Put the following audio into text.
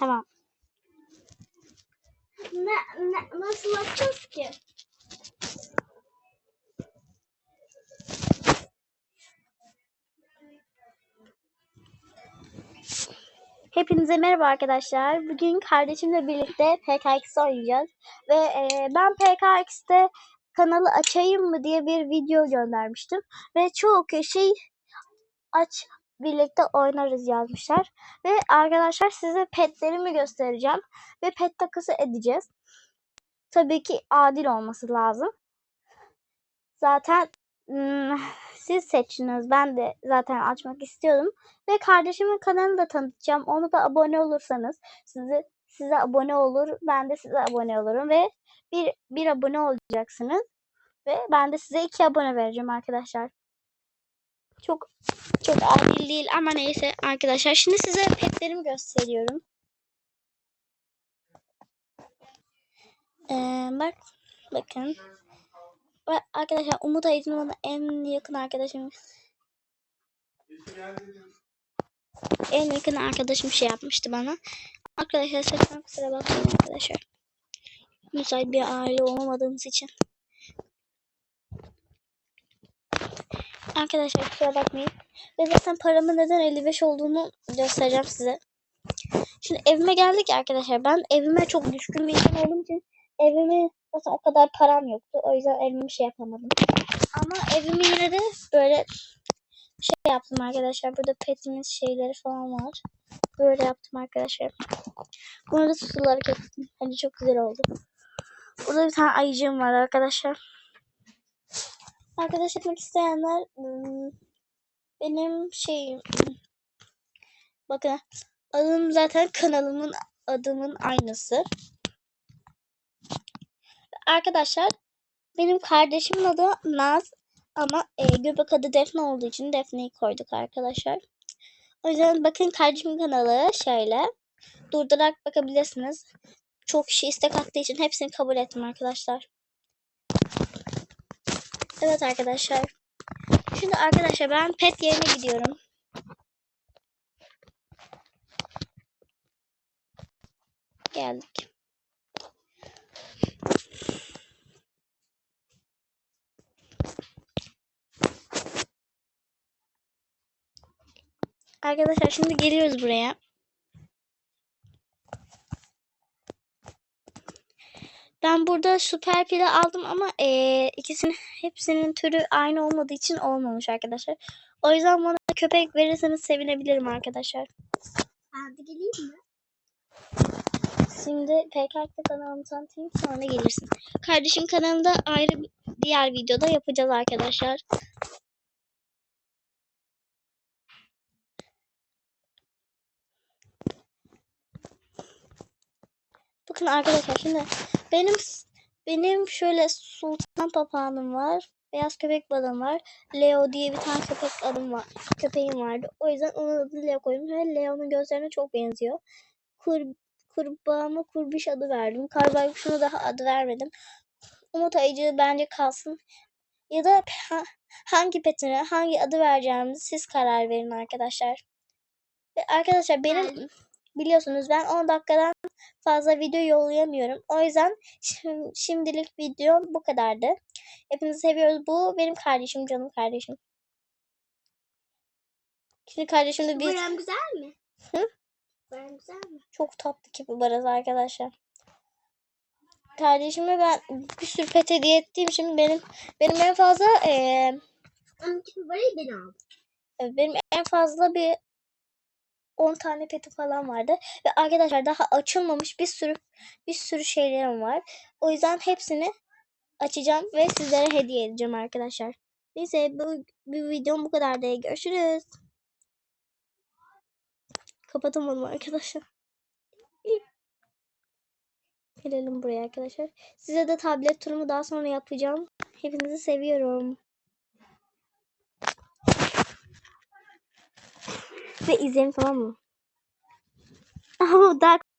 Tamam. Ne, ne, nasıl açacağız ki? Hepinize merhaba arkadaşlar. Bugün kardeşimle birlikte PKX oynayacağız. Ve e, ben PKX'te kanalı açayım mı diye bir video göndermiştim. Ve çoğu kişi aç birlikte oynarız yazmışlar. Ve arkadaşlar size petlerimi göstereceğim. Ve pet takısı edeceğiz. Tabii ki adil olması lazım. Zaten hmm, siz seçiniz. Ben de zaten açmak istiyordum. Ve kardeşimin kanalını da tanıtacağım. Onu da abone olursanız sizi size abone olur. Ben de size abone olurum ve bir, bir abone olacaksınız. Ve ben de size iki abone vereceğim arkadaşlar. Çok çok adil değil ama neyse arkadaşlar. Şimdi size petlerimi gösteriyorum. Ee, bak bakın. Bak Arkadaşlar Umut Aydın en yakın arkadaşım. En yakın arkadaşım şey yapmıştı bana. Arkadaşlar sakın kusura bakmayın arkadaşlar. Müsait bir aile olmadığımız için. Arkadaşlar kusura bakmayın. Ve zaten paramın neden 55 olduğunu göstereceğim size. Şimdi evime geldik arkadaşlar. Ben evime çok düşkün bir insan olduğum için evime zaten o kadar param yoktu. O yüzden evime şey yapamadım. Ama evimi yine de böyle şey yaptım arkadaşlar. Burada petimiz şeyleri falan var. Böyle yaptım arkadaşlar. Bunu da suları kestim. Bence çok güzel oldu. Burada bir tane ayıcığım var arkadaşlar. Arkadaş etmek isteyenler ım, benim şeyim bakın adım zaten kanalımın adımın aynısı. Arkadaşlar benim kardeşimin adı Naz ama e, göbek adı Defne olduğu için Defne'yi koyduk arkadaşlar. O yüzden bakın kardeşimin kanalı şöyle. Durdurarak bakabilirsiniz. Çok kişi istek attığı için hepsini kabul ettim arkadaşlar. Evet arkadaşlar. Şimdi arkadaşlar ben pet yerine gidiyorum. Geldik. Arkadaşlar şimdi geliyoruz buraya. Ben burada süper pili aldım ama eee ikisinin hepsinin türü aynı olmadığı için olmamış arkadaşlar. O yüzden bana köpek verirseniz sevinebilirim arkadaşlar. Hadi geleyim mi? Şimdi PKK kanalımı tanıtayım sonra gelirsin. Kardeşim kanalında ayrı bir diğer videoda yapacağız arkadaşlar. Bakın arkadaşlar şimdi benim benim şöyle sultan papağanım var. Beyaz köpek balığım var. Leo diye bir tane köpek adım var. Köpeğim vardı. O yüzden onun adını Leo koydum. Ve Leo'nun gözlerine çok benziyor. Kur, kurbağama kurbiş adı verdim. Karbaykuşuna daha adı vermedim. Umut ayıcığı bence kalsın. Ya da ha- hangi petine hangi adı vereceğimizi siz karar verin arkadaşlar. Ve arkadaşlar benim biliyorsunuz ben 10 dakikadan fazla video yollayamıyorum. O yüzden şim- şimdilik video bu kadardı. Hepinizi seviyoruz. Bu benim kardeşim, canım kardeşim. Şimdi kardeşimle Bu bir Bayram güzel mi? Hı? Bayram güzel mi? çok tatlı kibarız arkadaşlar. Kardeşime ben bir sürü pet hediye ettiğim için benim benim en fazla eee aldım. benim en fazla bir 10 tane peti falan vardı. Ve arkadaşlar daha açılmamış bir sürü bir sürü şeylerim var. O yüzden hepsini açacağım ve sizlere hediye edeceğim arkadaşlar. Neyse bu, bu videom bu kadar da görüşürüz. Kapatamadım arkadaşlar. Gelelim buraya arkadaşlar. Size de tablet turumu daha sonra yapacağım. Hepinizi seviyorum. Ve izleyin tamam mı? Ama daha